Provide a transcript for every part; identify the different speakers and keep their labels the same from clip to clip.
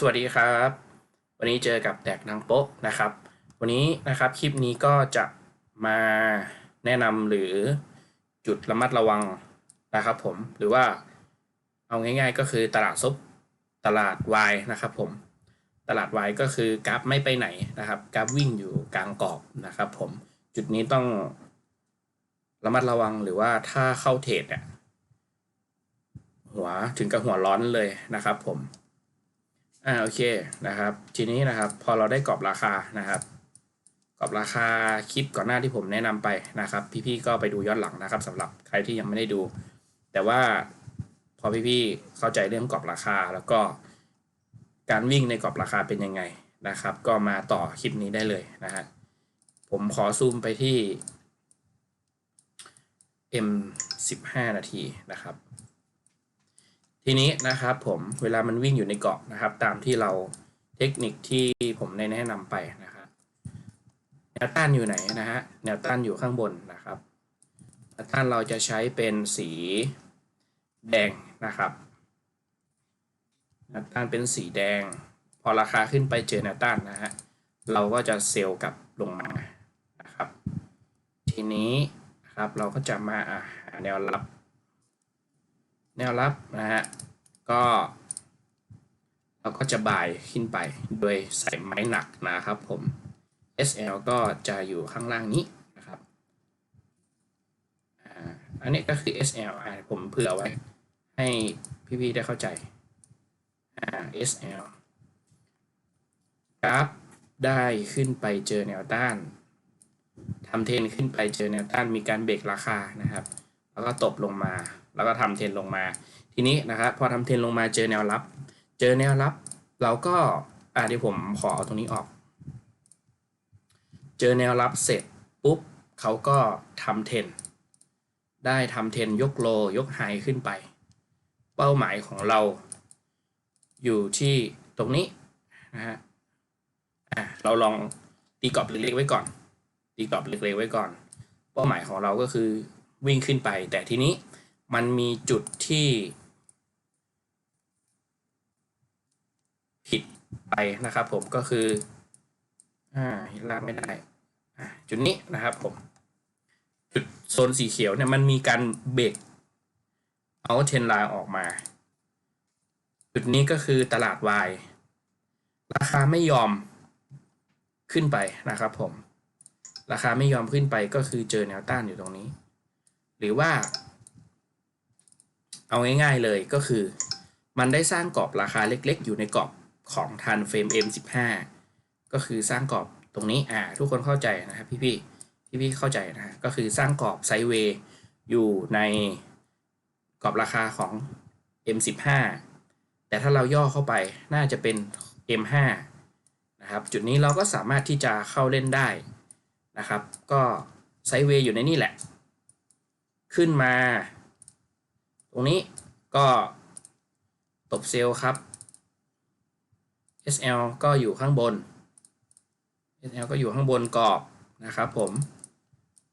Speaker 1: สวัสดีครับ วันนี้เจอกับแตกนางโป๊ะนะครับ วันนี้นะครับคลิปนี้ก็จะมาแนะนำหรือจุดระมัดระวังนะครับผมหรือว่าเอาง่าย ๆ ก็คือตลาดซุปตลาดวายนะครับผมตลาดวายก็คือกราฟไม่ไปไหนนะครับกราฟวิ่งอยู่กลางกรอบนะครับผมจุดนี้ต้องระมัดระวังหรือว่าถ้าเข้าเทรดเนี่ยหัวถึงกับหัวร้อนเลยนะครับผม อ่าโอเคนะครับ ทีนี้นะครับพอเราได้กรอบราคานะครับกรอบราคาคลิปก่อนหน้าที่ผมแนะนำไปนะครับ พี่ๆก็ไปดูย้อนหลังนะครับสำหรับใครที่ยังไม่ได้ดู แต่ว่าพอพี่ๆเข้าใจเรื่องกรอบราคาแล้วก็การวิ่งในกรอบราคาเป็นยังไงนะครับ ก็มาต่อคลิปนี้ได้เลยนะฮะผมขอซูมไปที่ M 15 นาทีนะครับ ทีนี้นะครับผมเวลามันวิ่งอยู่ในเกาะนะครับ ตามที่เราเทคนิคที่ผมได้แนะนำไปนะครับแนวต้านอยู่ไหนนะฮะแนวต้านอยู่ข้างบนนะครับแนวต้านเราจะใช้เป็นสีแดงนะครับแนวต้านเป็นสีแดง พอราคาขึ้นไปเจอแนวต้านนะฮะเราก็จะเซลล์กลับลงมานะครับ ทีนี้นะครับเราก็จะมาหาแนวรับ แนวรับนะฮะก็เราก็จะบ่ายขึ้นไปโดยใส่ไม้หนักนะครับผม SL ก็จะอยู่ข้างล่างนี้นะครับอันนี้ก็คือ SL อผมเผื่อไว้ ให้พี่ๆได้เข้าใจ SL กราฟได้ขึ้นไปเจอแนวต้านทำเทนขึ้นไปเจอแนวต้านมีการเบรกราคานะครับ แล้วก็ตบลงมา แล้วก็ทำเทรนลงมา ทีนี้นะครับพอทำเทรนลงมาเจอแนวรับ เจอแนวรับ เราก็อ่าเดี๋ยวผมขอเอาตรงนี้ออก เจอแนวรับเสร็จปุ๊บเขาก็ทำเทรนได้ทำเทรนยกโลยกไฮขึ้นไป เป้าหมายของเรา อยู่ที่ตรงนี้นะฮะอะเราลองตีกรอบเล็กๆไว้ก่อน ตีกรอบเล็กๆไว้ก่อน เป้าหมายของเราก็คือวิ่งขึ้นไป แต่ทีนี้ มันมีจุดที่ผิดไปนะครับผมก็คืออ่าลากไม่ได้จุดนี้นะครับผม จุดโซนสีเขียวเนี่ยมันมีการเบรกเอาเทนไลน์ออกมา จุดนี้ก็คือตลาดวายราคาไม่ยอมขึ้นไปนะครับผม ราคาไม่ยอมขึ้นไปก็คือเจอแนวต้านอยู่ตรงนี้ หรือว่า เอาง่ายๆเลยก็คือ มันได้สร้างกรอบราคาเล็กๆ อยู่ในกรอบของทันเฟรม M15 ก็คือสร้างกรอบตรงนี้อ่าทุกคนเข้าใจนะครับพี่พี่พี่ๆเข้าใจนะก็คือสร้างกรอบไซเวย์อยู่ในกรอบราคาของ M15 แต่ถ้าเราย่อเข้าไปน่าจะเป็น M5 นะครับจุดนี้เราก็สามารถที่จะเข้าเล่นได้นะครับ ก็ไซเวย์อยู่ในนี่แหละ ขึ้นมา รงนี้ก็ตบเซลล์ครับ SL ก็อยู่ข้างบน SL ก็อยู่ข้างบนกรอบนะครับผม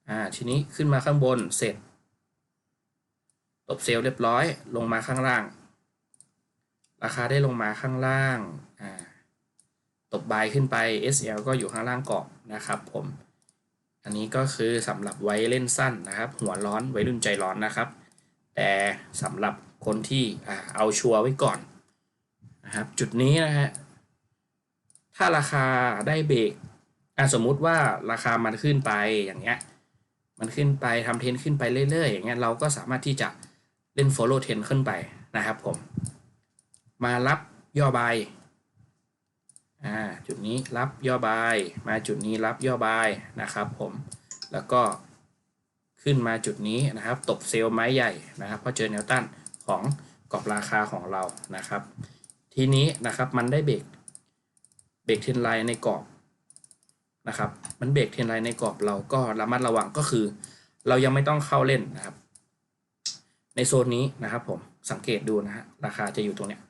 Speaker 1: อ่า ทีนี้ขึ้นมาข้างบนเสร็จ ตบเซลล์เรียบร้อย ลงมาข้างล่าง ราคาได้ลงมาข้างล่าง อ่า ตบบายขึ้นไป SL ก็อยู่ข้างล่างกรอบนะครับผม อันนี้ก็คือสำหรับไว้เล่นสั้นนะครับ หัวร้อนไว้รุ่นใจร้อนนะครับ แต่สำหรับคนที่เอาชัวร์ไว้ก่อนนะครับจุดนี้นะฮะถ้าราคาได้เบรกสมมุติว่าราคามันขึ้นไปอย่างเงี้ยมันขึ้นไปทำเทนขึ้นไปเรื่อยๆอย่างเงี้ยเราก็สามารถที่จะเล่น follow trend ขึ้นไปนะครับผม มารับย่อบายอ่าจุดนี้รับย่อบาย มาจุดนี้รับย่อบายนะครับผมแล้วก็ ขึ้นมาจุดนี้นะครับ ตบเซลล์ไม้ใหญ่นะครับเพราะเจอแนวต้านของกรอบราคาของเรานะครับ ทีนี้นะครับมันได้เบรกเบรกเทนไลน์ในกรอบนะครับ มันเบรกเทนไลน์ในกรอบเราก็ระมัดระวังก็คือ เรายังไม่ต้องเข้าเล่นนะครับ ในโซนนี้นะครับผมสังเกตดูนะฮะราคาจะอยู่ตรงเนี้ย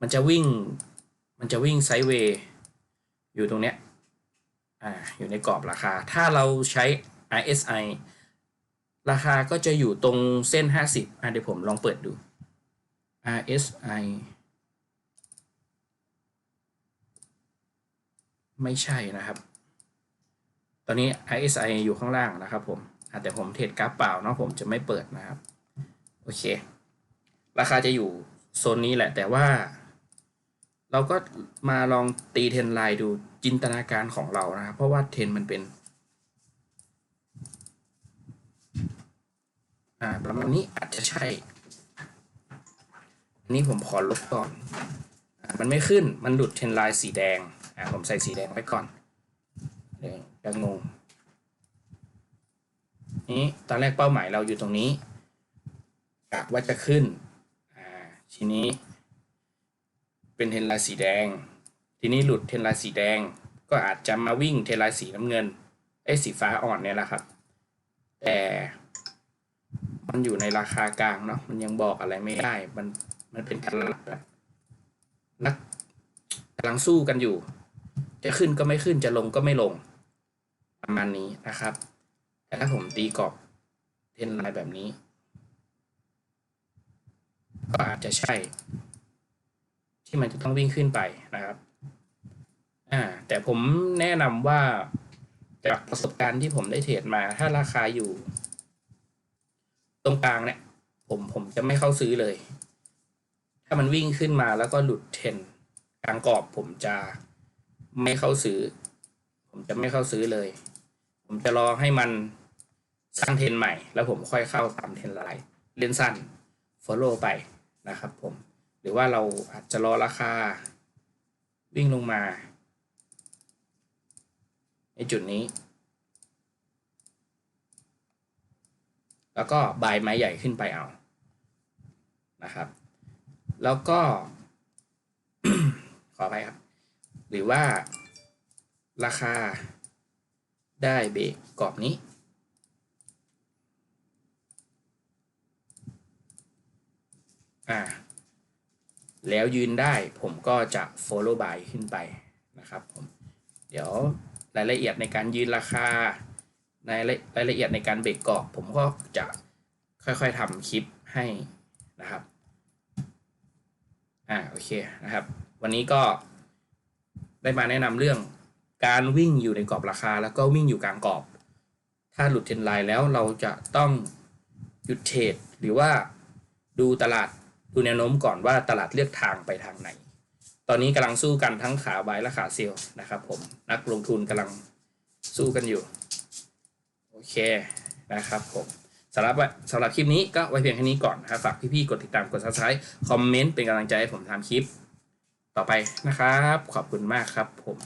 Speaker 1: มันจะวิ่งมันจะวิ่งไซด์เวย์อยู่ตรงเนี้ยอ่าอยู่ในกรอบราคา ถ้าเราใช้ RSI ราคาก็จะอยู่ตรงเส้น 50อะเดี๋ยวผมลองเปิดดู RSI ไม่ใช่นะครับ ตอนนี้ RSI อยู่ข้างล่างนะครับผมอะแต่ผมเทรดกราฟเปล่าเนาะผมจะไม่เปิดนะครับ โอเค ราคาจะอยู่โซนนี้แหละ แต่ว่า เราก็มาลองตีเทรนไลน์ดูจินตนาการของเรานะครับ เพราะว่าเทรนมันเป็น อ่า ประมาณนี้อาจจะใช่ อันนี้ผมขอลบก่อนอมันไม่ขึ้น มันหลุดเทรนไลน์สีแดง อ่า ผมใส่สีแดงไว้ก่อน เดี๋ยวจะงง นี้ตอนแรกเป้าหมายเราอยู่ตรงนี้กะว่าจะขึ้น อ่า ทีนี้ เป็นเทรนไลน์สีแดง ทีนี้หลุดเทรนไลน์สีแดง ก็อาจจะมาวิ่งเทรนไลน์สีน้ำเงินไอ้สีฟ้าอ่อนเนี่ยแหละครับ แต่ มันอยู่ในราคากลางเนาะมันยังบอกอะไรไม่ได้ มันมันเป็นตลาดแบบนักกำลังสู้กันอยู่ จะขึ้นก็ไม่ขึ้นจะลงก็ไม่ลง ประมาณนี้นะครับ แต่ถ้าผมตีกรอบเทรนไลน์แบบนี้ ก็อาจจะใช่ ที่มันจะต้องวิ่งขึ้นไปนะครับอ่าแต่ผมแนะนำว่าจากประสบการณ์ที่ผมได้เทรดมา ถ้าราคาอยู่ ตรงกลางเนี่ย ผมผมจะไม่เข้าซื้อเลย ถ้ามันวิ่งขึ้นมาแล้วก็หลุดเทนกลางกรอบผมจะไม่เข้าซื้อ ผมจะไม่เข้าซื้อเลย ผมจะรอให้มันสร้างเทนใหม่ แล้วผมค่อยเข้าตามเทนไลน์เล่นสั้น follow ไปนะครับผมหรือว่าเราอาจจะรอราคา วิ่งลงมา ในจุดนี้ แล้วก็บายไม้ใหญ่ขึ้นไปเอานะครับ แล้วก็ ขอไปครับ หรือว่าราคาได้เบรกกรอบนี้อ่าแล้วยืนได้ผมก็จะ follow by ขึ้นไปนะครับผม เดี๋ยวรายละเอียดในการยืนราคา ในรายละเอียดในการเบรกกรอบผมก็จะค่อยๆทำคลิปให้นะครับ อ่าโอเคนะครับ วันนี้ก็ได้มาแนะนำเรื่องการวิ่งอยู่ในกรอบราคา แล้วก็วิ่งอยู่กลางกรอบ ถ้าหลุดเทรนไลน์แล้วเราจะต้องหยุดเทรดหรือว่าดูตลาดดูแนวโน้มก่อนว่าตลาดเลือกทางไปทางไหน ตอนนี้กำลังสู้กันทั้งขาบายและขาเซลล์นะครับผมนักลงทุนกำลังสู้กันอยู่ เคนะครับผมสำหรับสำหรับคลิปนี้ก็ไว้เพียงแค่นี้ก่อนนะครับฝากพี่ๆกดติดตามกด subscribe คอมเมนต์เป็นกำลังใจให้ผมทำคลิปต่อไปนะครับ ขอบคุณมากครับผม